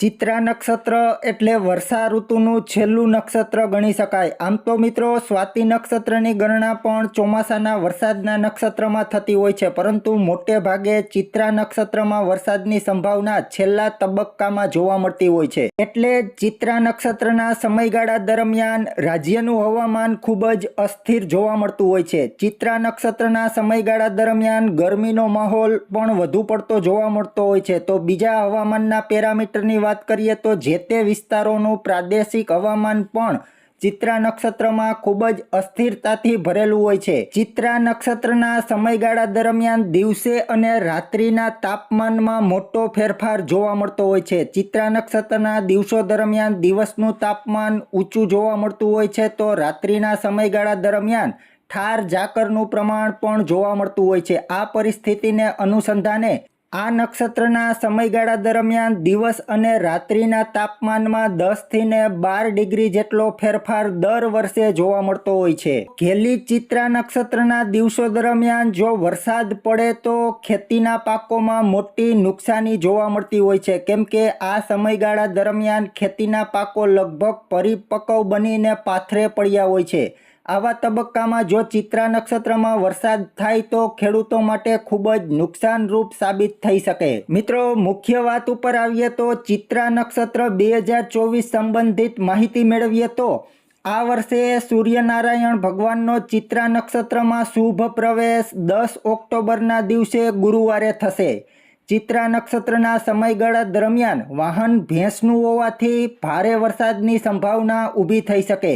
ચિત્રા નક્ષત્ર એટલે વર્ષા ઋતુનું છેલ્લું નક્ષત્ર ગણી શકાય. આમ તો મિત્રો, સ્વાતિ નક્ષત્રની ગણના પણ ચોમાસાના વરસાદના નક્ષત્રમાં થતી હોય છે. પરંતુ મોટે ભાગે ચિત્રા નક્ષત્રમાં વરસાદની સંભાવના છેલ્લા તબક્કામાં જોવા મળતી હોય છે. એટલે ચિત્રા નક્ષત્રના સમયગાળા દરમિયાન રાજ્યનું હવામાન ખૂબ જ અસ્થિર જોવા મળતું હોય છે. ચિત્રા નક્ષત્રના સમયગાળા દરમિયાન ગરમીનો માહોલ પણ વધુ પડતો જોવા મળતો હોય છે. તો બીજા હવામાનના પેરામીટરની વાત કરીએ તો જે તે વિસ્તારોનું પ્રાદેશિક હવામાન પણ ચિત્રા નક્ષત્રમાં ખૂબ જ અસ્થિરતાથી ભરેલું હોય છે. ચિત્રા નક્ષત્રના સમયગાળા દરમિયાન દિવસે અને રાત્રિના તાપમાનમાં મોટો ફેરફાર જોવા મળતો હોય છે. ચિત્રા નક્ષત્રના દિવસો દરમિયાન દિવસનું તાપમાન ઊંચું જોવા મળતું હોય છે તો રાત્રિના સમયગાળા દરમિયાન ઠાર ઝાકરનું પ્રમાણ પણ જોવા મળતું હોય છે. આ પરિસ્થિતિને અનુસંધાને આ નક્ષત્રના સમયગાળા દરમિયાન દિવસ અને રાત્રિના તાપમાનમાં દસથી ને બાર ડિગ્રી જેટલો ફેરફાર દર વર્ષે જોવા મળતો હોય છે. ઘેલી ચિત્રા નક્ષત્રના દિવસો દરમિયાન જો વરસાદ પડે તો ખેતીના પાકોમાં મોટી નુકસાની જોવા મળતી હોય છે. કેમ કે આ સમયગાળા દરમિયાન ખેતીના પાકો લગભગ પરિપક્વ બનીને પાથરે પડ્યા હોય છે. આવા તબક્કામાં જો ચિત્રા નક્ષત્રમાં વરસાદ થાય તો ખેડૂતો માટે ખૂબ જ નુકસાનરૂપ સાબિત થઈ શકે. મિત્રો, મુખ્ય વાત ઉપર આવીએ તો ચિત્રા નક્ષત્ર બે હજાર ચોવીસ સંબંધિત માહિતી મેળવીએ તો આ વર્ષે સૂર્યનારાયણ ભગવાનનો ચિત્રા નક્ષત્રમાં શુભ પ્રવેશ દસ ઓક્ટોબરના દિવસે ગુરુવારે થશે. ચિત્રા નક્ષત્રના સમયગાળા દરમિયાન વાહન ભેંસનું હોવાથી ભારે વરસાદની સંભાવના ઊભી થઈ શકે.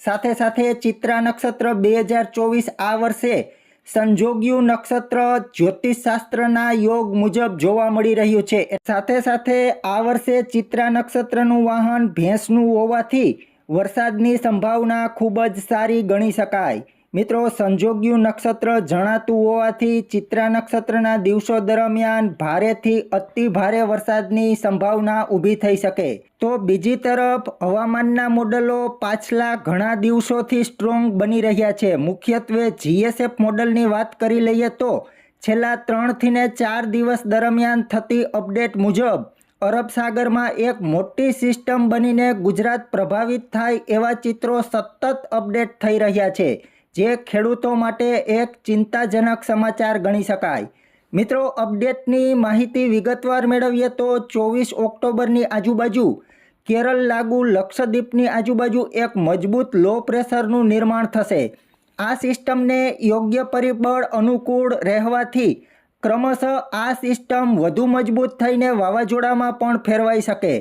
સાથે સાથે ચિત્રા નક્ષત્ર બે હજાર ચોવીસ આ વર્ષે સંજોગ્યું નક્ષત્ર જ્યોતિષશાસ્ત્રના યોગ મુજબ જોવા મળી રહ્યું છે. સાથે સાથે આ વર્ષે ચિત્રા નક્ષત્રનું વાહન ભેંસનું હોવાથી વરસાદની સંભાવના ખૂબ જ સારી ગણી શકાય. મિત્રો, સંજોગ્યું નક્ષત્ર જણાતું હોવાથી ચિત્રા નક્ષત્રના દિવસો દરમિયાન ભારેથી અતિ ભારે વરસાદની સંભાવના ઊભી થઈ શકે. તો બીજી તરફ, હવામાનના મોડલો પાછલા ઘણા દિવસોથી સ્ટ્રોંગ બની રહ્યા છે. મુખ્યત્વે જીએસએફ મોડલની વાત કરી લઈએ તો, છેલ્લા ત્રણથી ને ચાર દિવસ દરમિયાન થતી અપડેટ મુજબ, અરબ સાગરમાં એક મોટી સિસ્ટમ બનીને ગુજરાત પ્રભાવિત થાય એવા ચિત્રો સતત અપડેટ થઈ રહ્યા છે. જે ખેડૂતો માટે એક ચિંતાજનક સમાચાર ગણી શકાય. મિત્રો, અપડેટની માહિતી વિગતવાર મેળવીએ તો ચોવીસ ઓક્ટોબરની આજુબાજુ કેરળ લાગુ લક્ષદ્વીપની આજુબાજુ એક મજબૂત લો પ્રેશરનું નિર્માણ થશે. આ સિસ્ટમને યોગ્ય પરિબળ અનુકૂળ રહેવાથી ક્રમશઃ આ સિસ્ટમ વધુ મજબૂત થઈને વાવાઝોડામાં પણ ફેરવાઈ શકે.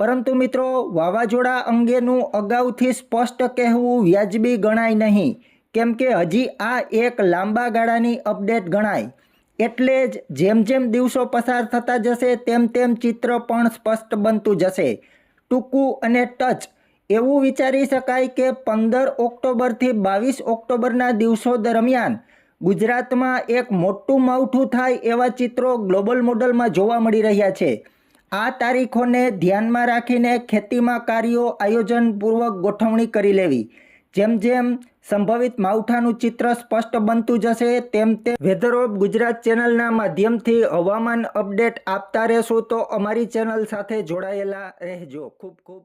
પરંતુ મિત્રો, વાવાઝોડા અંગેનું અગાઉથી સ્પષ્ટ કહેવું વ્યાજબી ગણાય નહીં. કેમ કે હજી આ એક લાંબા ગાળાની અપડેટ ગણાય. એટલે જ જેમ જેમ દિવસો પસાર થતા જશે, તેમ તેમ ચિત્ર પણ સ્પષ્ટ બનતું જશે. ટૂંકું અને ટચ. એવું વિચારી શકાય કે પંદર ઓક્ટોબરથી બાવીસ ઓક્ટોબરના દિવસો દરમિયાન ગુજરાતમાં એક મોટું માવઠું થાય એવા ચિત્રો ગ્લોબલ મોડલમાં જોવા મળી રહ્યા છે. આ તારીખોને ધ્યાનમાં રાખીને ખેતીમાં કાર્યો આયોજનપૂર્વક ગોઠવણી કરી લેવી. જેમ જેમ સંભવિત માવઠાનું ચિત્ર સ્પષ્ટ બનતું જશે, તેમ તેમ વેધર ઓફ ગુજરાત ચેનલના માધ્યમથી હવામાન અપડેટ આપતા રહેશું તો અમારી ચેનલ સાથે જોડાયેલા રહેજો. ખૂબ ખૂબ